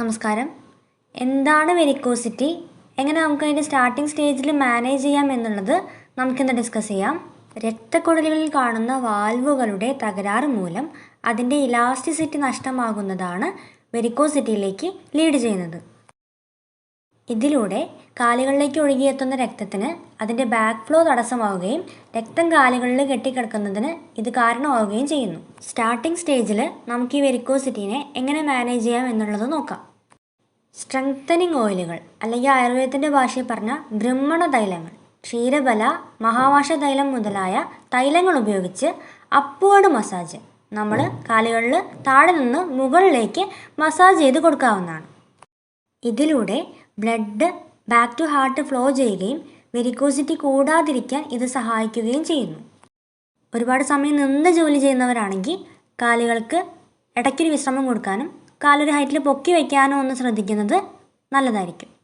നമസ്കാരം. എന്താണ് വെരിക്കോസിറ്റി? എങ്ങനെ നമുക്ക് അതിന്റെ സ്റ്റാർട്ടിംഗ് സ്റ്റേജിൽ മാനേജ് ചെയ്യാം എന്നുള്ളത് നമുക്കിന്ന് ഡിസ്കസ് ചെയ്യാം. രക്തക്കുഴലുകളിൽ കാണുന്ന വാൽവുകളുടെ തകരാറ് മൂലം അതിന്റെ ഇലാസ്റ്റിസിറ്റി നഷ്ടമാകുന്നതാണ് വെരിക്കോസിറ്റിയിലേക്ക് ലീഡ് ചെയ്യുന്നത്. ഇതിലൂടെ കാലുകളിലേക്ക് ഒഴുകിയെത്തുന്ന രക്തത്തിന് അതിന്റെ ബാക്ക് ഫ്ലോ തടസ്സമാവുകയും രക്തം കാലുകളിൽ കെട്ടിക്കിടക്കുന്നതിന് ഇത് കാരണമാവുകയും ചെയ്യുന്നു. സ്റ്റാർട്ടിംഗ് സ്റ്റേജിൽ നമുക്ക് ഈ വെരിക്കോസിറ്റിനെ എങ്ങനെ മാനേജ് ചെയ്യാം എന്നുള്ളത് നോക്കാം. സ്ട്രെങ്തനിങ് ഓയിലുകൾ അല്ലെങ്കിൽ ആയുർവേദത്തിന്റെ ഭാഷയിൽ പറഞ്ഞ ബ്രഹ്മണ തൈലങ്ങൾ ക്ഷീരബല മഹാവാഷ തൈലം മുതലായ തൈലങ്ങൾ ഉപയോഗിച്ച് അപ്വേർഡ് മസാജ് നമ്മൾ കാലുകളിൽ താഴെ നിന്ന് മുകളിലേക്ക് മസാജ് ചെയ്ത് കൊടുക്കാവുന്നതാണ്. ഇതിലൂടെ blood back to heart flow ചെയ്യുകയും വെരിക്കോസിറ്റി കൂടാതിരിക്കാൻ ഇത് സഹായിക്കുകയും ചെയ്യുന്നു. ഒരുപാട് സമയം നിന്ന് ജോലി ചെയ്യുന്നവരാണെങ്കിൽ കാലുകൾക്ക് ഇടയ്ക്കൊരു വിശ്രമം കൊടുക്കാനും കാലൊരു ഹൈറ്റിൽ പൊക്കി വയ്ക്കാനോ ഒന്ന് ശ്രദ്ധിക്കുന്നത് നല്ലതായിരിക്കും.